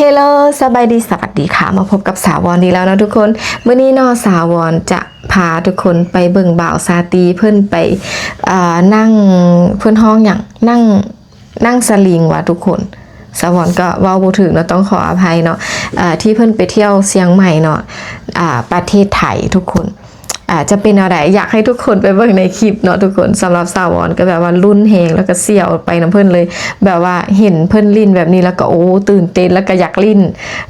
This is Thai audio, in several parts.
ฮลโลสบายดีสวัสดีค่ะ มาพบกับสาววอนดีแล้วนะทุกคนเมื่อนี้นอสาววอนจะพาทุกคนไปเบิ่งบ่าวซาตีเพื่อนไปนั่งเพื่อนห้องอย่างนั่งนั่งสลิงว่ะทุกคนสาววอนก็ว้าบ่ถึงเนาต้องขออภัยเนาะอ่าที่เพื่อนไปเที่ยวเชียงใหม่เนาะอ่าประเทศไทยทุกคน อาจจะเป็นอะไรอยากให้ทุกคนไปเบิ่งในคลิปเนาะทุกคนสำหรับสาวอนก็แบบว่ารุ่นแหงแล้วก็เสี่ยวไปน้ำเพิ่นเลย แบบว่าเห็นเพิ่นลิ้นแบบนี้แล้วก็โอ้ตื่นเต้นแล้วก็อยากลิ้น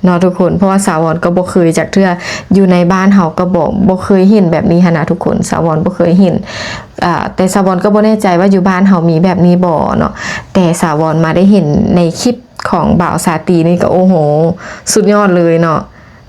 เนาะทุกคนเพราะว่าสาวอนก็บ่เคยจากเทื่ออยู่ในบ้านเฮาก็บ่บ่เคยเห็นแบบนี้หนะทุกคนสาวอนบ่เคยเห็นแต่สาวอนก็บ่แน่ใจว่าอยู่บ้านเฮามีแบบนี้บ่เนาะแต่สาวอนมาได้เห็นในคลิปของบ่าวสาตีนี่ก็โอ้โห สุดยอดเลยเนาะ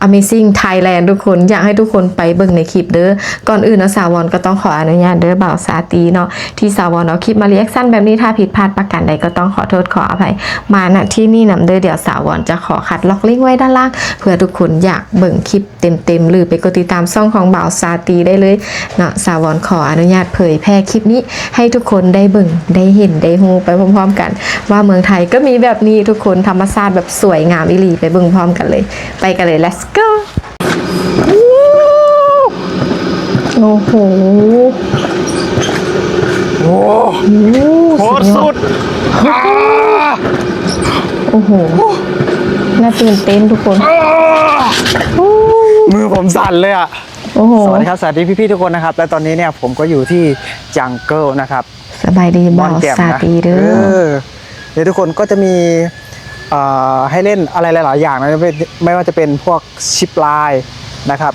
Amazing Thailand ทุกคนอยากให้ทุกคนไปเบิ่งในคลิปเด้อก่อนอื่นนะสาวอนก็ต้องขออนุญาตเด้อบ่าวสาตีเนาะที่สาวอนเอาคลิปมาเรียกสั้นแบบนี้ถ้าผิดพลาดประการใดก็ต้องขอโทษขออภัยมาณที่นี่นำเด้อเดี๋ยวสาวอนจะขอคัดล็อกลิงก์ไว้ด้านล่างเพื่อทุกคนอยากเบิ่งคลิปเต็มๆหรือไปกดติดตามช่องของบ่าวสาตีได้เลยเนาะสาวอนขออนุญาตเผยแพร่คลิปนี้ ให้ทุกคนได้เบิ่งได้เห็นได้ฮู้ไปพร้อมๆกัน ว่าเมืองไทยก็มีแบบนี้ทุกคนธรรมชาติแบบสวยงามอิลีไปเบิ่งพร้อมกันเลย ไปกันเลย let's go โอ้โห โอ้โหสุดอ่าโอ้โห น่าตื่นเต้นทุกคนอ่ามือผมสั่นเลยอะโอ้โหสวัสดีครับ สวัสดีพี่ๆทุกคนนะครับ และตอนนี้เนี่ยผมก็อยู่ที่จังเกิลนะครับ สบายดีม่บ่าอนวแจ่มสานะตีเด้ออเดี๋ยวทุกคนก็จะมีเอ่อ ให้เล่นอะไรหลาย ๆ อย่างนะไม่ไม่ว่าจะเป็นพวกชิปไลน์นะครับ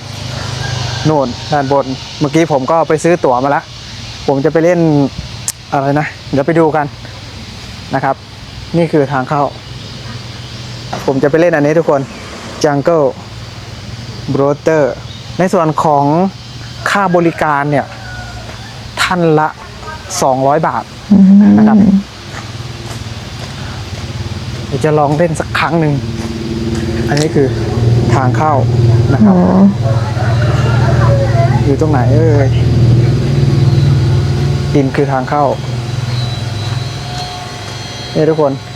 โน่นด้านบนเมื่อกี้ผมก็ไปซื้อตั๋วมาแล้ว ผมจะไปเล่นอะไรนะ เดี๋ยวไปดูกันนะครับ นี่คือทางเข้า ผมจะไปเล่นอันนี้ทุกคน Jungle b r o t e r ในส่วนของค่าบริการเนี่ย ท่านละ 200 บาทนะครับ เดี๋ยวจะลองเล่นสักครั้งหนึ่ง อันนี้คือทางเข้านะคโอ้รับ อยู่ตรงไหนเอ่ยดินคือทางเข้านี่ทุกคนอัน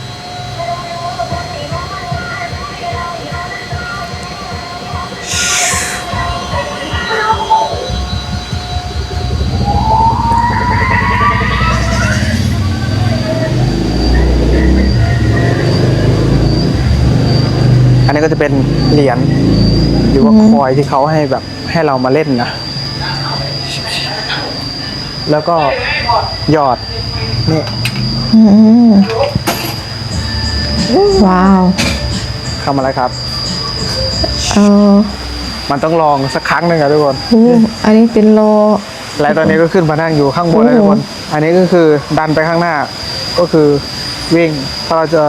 นี้ก็จะเป็นเหรียญหรือว่าคอยที่เขาให้แบบให้เรามาเล่นนะ แล้วก็หยอดนี่อืมว้าวทำอะไรครับ เออมันต้องลองสักครั้งหนึ่งอะทุกคนอู้อันนี้เป็นโลและตอนนี้ก็ขึ้นมานั่งอยู่ข้างบนแล้วทุกคน อันนี้ก็คือดันไปข้างหน้า ก็คือวิ่ง ถ้าเราจะ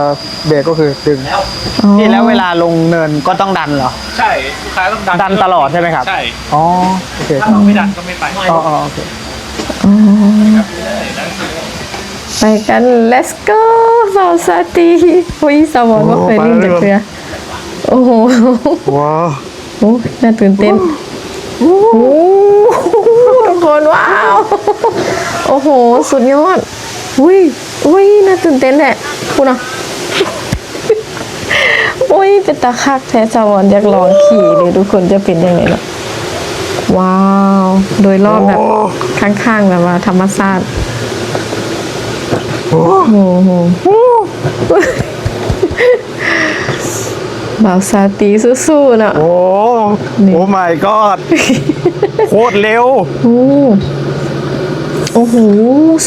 เบรกก็คือดึง อ๋อนี่แล้วเวลาลงเนินก็ต้องดันเหรอ ใช่ลูกค้าต้องดันดันตลอดใช่ไหมครับ ใช่ อ๋อโอเคถ้าเราไม่ดันก็ไม่ไปอ๋ออ๋อโอเค อ๋อไปกัน let's go บ่าวสาตีอุ้ยสาวอนก็เคยเล่นจากเรือโอ้โหว้าวโอ้น่าตื่นเต้นโอ้โหทุกคนว้าวโอ้โห สุดยอดอุ้ยอุ้ยน่าตื่นเต้นแหละคุณอะ อุ้ยเป็นตาคักแท้จาวอนอยากลองขี่เลยทุกคนจะเป็นยังไงเนาะว้าว โดยรอบแบบข้างๆแบบว่าธรรมชาติโอ้โหบ่าวซาตีสู้ๆเนาะโอ้นี่โอ้ my god โคตรเร็วโอ้โอ้โห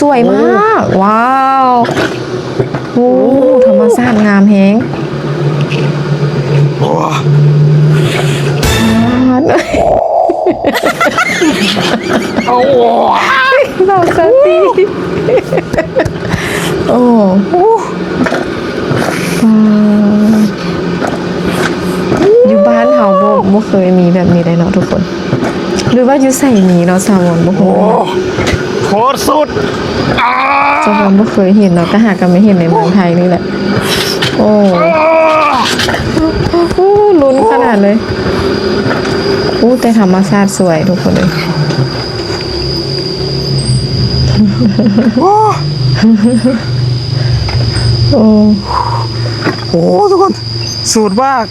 สวยมาก ว้าว โอ้ธรรมชาติงามแฮงโอ้โอ้ เราสติโอ้ว้าวอยู่บ้านเฮาบ่บ่เคยมีแบบนี้เลยเนาะทุกคน หรือว่าอยู่ใส่มีเนาะสาวอนบ่ฮู้โอ้โคตรสุดอ่าสาวอนบ่เคยเห็นเนาะก็หากันไม่เห็นในเมืองไทยนี่แหละ โอ้โอ้ลุ้นขนาดเลยโอ้แต่ธรรมชาติสวยทุกคนเลยโอ้โอ้ทุกคนสูตรมาก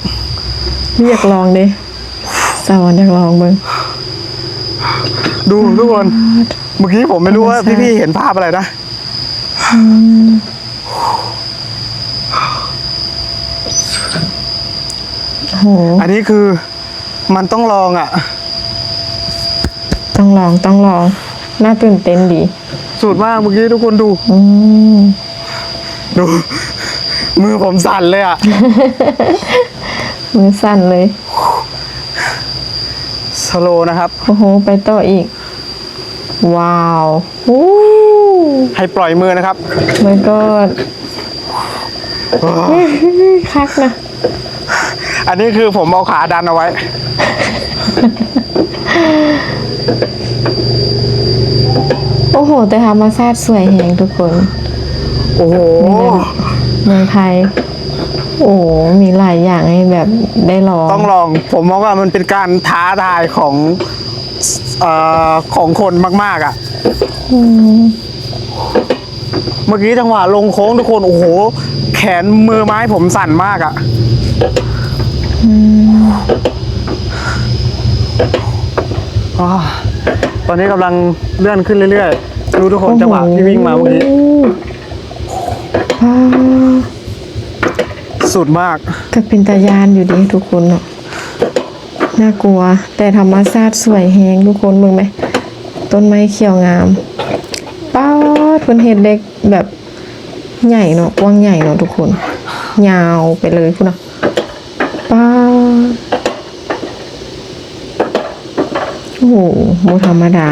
อยากลองดิสาวอนอยากลองเบิ่งดูทุกคนเมื่อกี้ผมไม่รู้ว่าธรรมชาติพี่ๆเห็นภาพอะไรนะ โอ้โหอันนี้คือมันต้องลองอะ ต้องลองต้องลอง น่าตื่นเต้นดีสูตรมากเมื่อกี้ทุกคนดู อืมดู มือผมสั่นเลยอะ มือสั่นเลย สโลนะครับ โอ้โห ไปต่ออีก ว้าววู้ให้ปล่อยมือนะครับ มันก็คักนะ อันนี้คือผมเอาขาดันเอาไว้ โอ้โห แต่ธรรมชาติสวยแหงทุกคน โอ้โหเมืองไทย โอ้โห มีหลายอย่างให้แบบได้ลอง ต้องลอง ผมมองว่ามันเป็นการท้าทายของเอ่อของคนมาก ๆ อะอืมเมื่อกี้จังหวะลงโค้งทุกคน โอ้โห แขนมือไม้ผมสั่นมากอะ่ะ อ่าตอนนี้กำลังเลื่อนขึ้นเรื่อยๆ ดูทุกคนจังหวะที่วิ่งมาเมื่อกี้ ว้าวสุดมาก ก็เป็นตายานอยู่ดีทุกคนเนาะน่ากลัว แต่ธรรมชาติสวยแหงทุกคนมึงไหม ต้นไม้เขียวงามป้าดเพิ่นเห็ดเล็กแบบใหญ่เนาะกว้างใหญ่เนาะทุกคน ยาวไปเลยคุณเนาะป้าดโอ้โหโมธรรมดา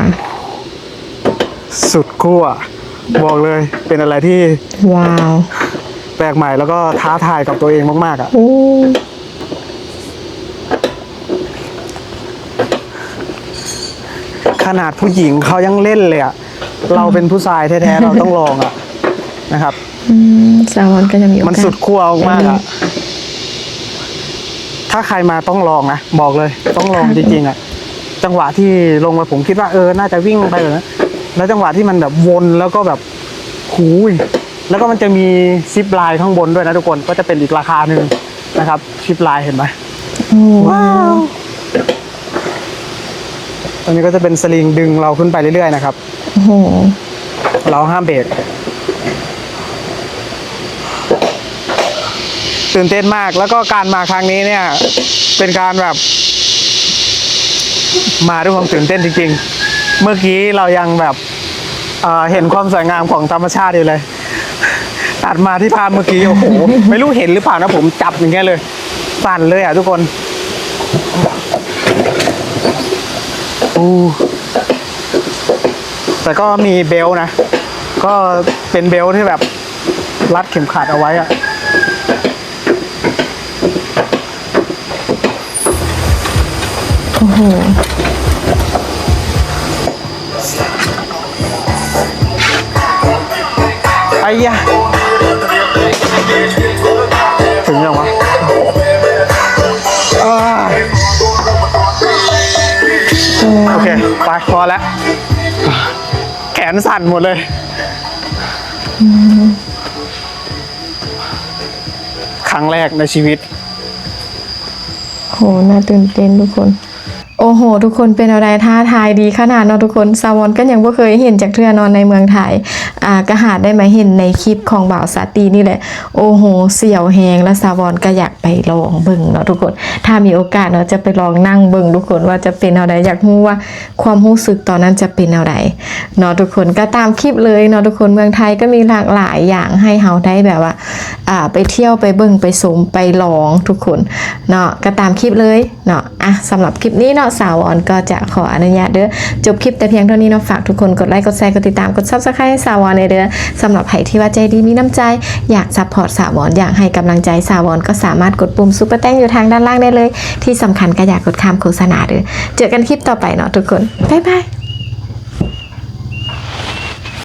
สุดขั้วบอกเลยเป็นอะไรที่ว้าว แปลกใหม่แล้วก็ท้าทายกับตัวเองมาก ๆอะ่ะ โอ้ขนาดผู้หญิงเขายังเล่นเลยอะ่ะ เราเป็นผู้ชายแท้ ๆ เราต้องลองอะ่ะ นะครับ อืมสาววันก็จะมีโอกาสมันสุดขั้วมากๆอะถ้าใครมาต้องลองนะ บอกเลย ต้องลองจริง ๆอะ จังหวะที่ลงมาผมคิดว่าเออน่าจะวิ่งไปเลยนะแล้วจังหวะที่มันแบบวนแล้วก็แบบหูยแล้วก็มันจะมีซิปไลน์ข้างบนด้วยนะทุกคนก็จะเป็นอีกราคาหนึ่งนะครับซิปไลน์เห็นไหมโอ้ว้าวตอนนี้ก็จะเป็นสลิงดึงเราขึ้นไปเรื่อยๆนะครับโอ้โหเราห้ามเบรกตื่นเต้นมากแล้วก็การมาครั้งนี้เนี่ย เป็นการแบบ มาด้วยความตื่นเต้นจริง ๆ เมื่อกี้เรายังแบบเอ่อเห็นความสวยงามของธรรมชาติอยู่เลย ตัดมาที่ภาพเมื่อกี้โอ้โหไม่รู้เห็นหรือเปล่านะผมจับอย่างเงี้ยเลย สั่นเลยอะทุกคนอู้แต่ก็มีเบลต์นะ ก็เป็นเบลต์ที่แบบรัดเข็มขัดเอาไว้อะ อ้โหไอ้ยะถึงยังวะอ่าโอเค ไปพอแล้ว แขนสั่นหมดเลย ครั้งแรกในชีวิต โห น่าตื่นเต้นทุกคน โอ้โห ทุกคนเป็นอะไรท้าทายดีขนาดเนาะทุกคนซาวอนก็ยังบ่เคยเห็นจากเทือนอนในเมืองไทยอ่ากระหาดได้มาเห็นในคลิปของบ่าวสาตีนี่แหละ โอ้โห เสี่ยวแหงและซาวอนก็อยากไปลองเบิ่งเนาะทุกคน ถ้ามีโอกาสเนาะจะไปลองนั่งเบิ่งทุกคนว่าจะเป็นอาใดอยากรู้ว่าความรู้สึกตอนนั้นจะเป็นอาใดเนาะทุกคนก็ตามคลิปเลยเนาะทุกคนเมืองไทยก็มีหลากหลายอย่างให้เฮาได้แบบว่าอ่าไปเที่ยวไปเบิ่งไปสมไปลองทุกคนเนาะก็ตามคลิปเลยเนาะอะสำหรับคลิปนี้เนาะสาวออนก็จะขออนุญาตเด้อจบคลิปแต่เพียงเท่านี้เนาะฝากทุกคนกดไลค์กดแชร์กดติดตามกดซับสไครต์ให้สาวออนในเด้อสำหรับใครที่ว่าใจดีมีน้ำใจ อยากซัพพอร์ตสาวออนอยากให้กำลังใจสาวออนก็สามารถกดปุ่มซุปเปอร์แตงอยู่ทางด้านล่างได้เลย ที่สำคัญก็อยากกดข้าโฆษณาเด้อเจอกันคลิปต่อไปเนาะทุกคนบ๊ายบาย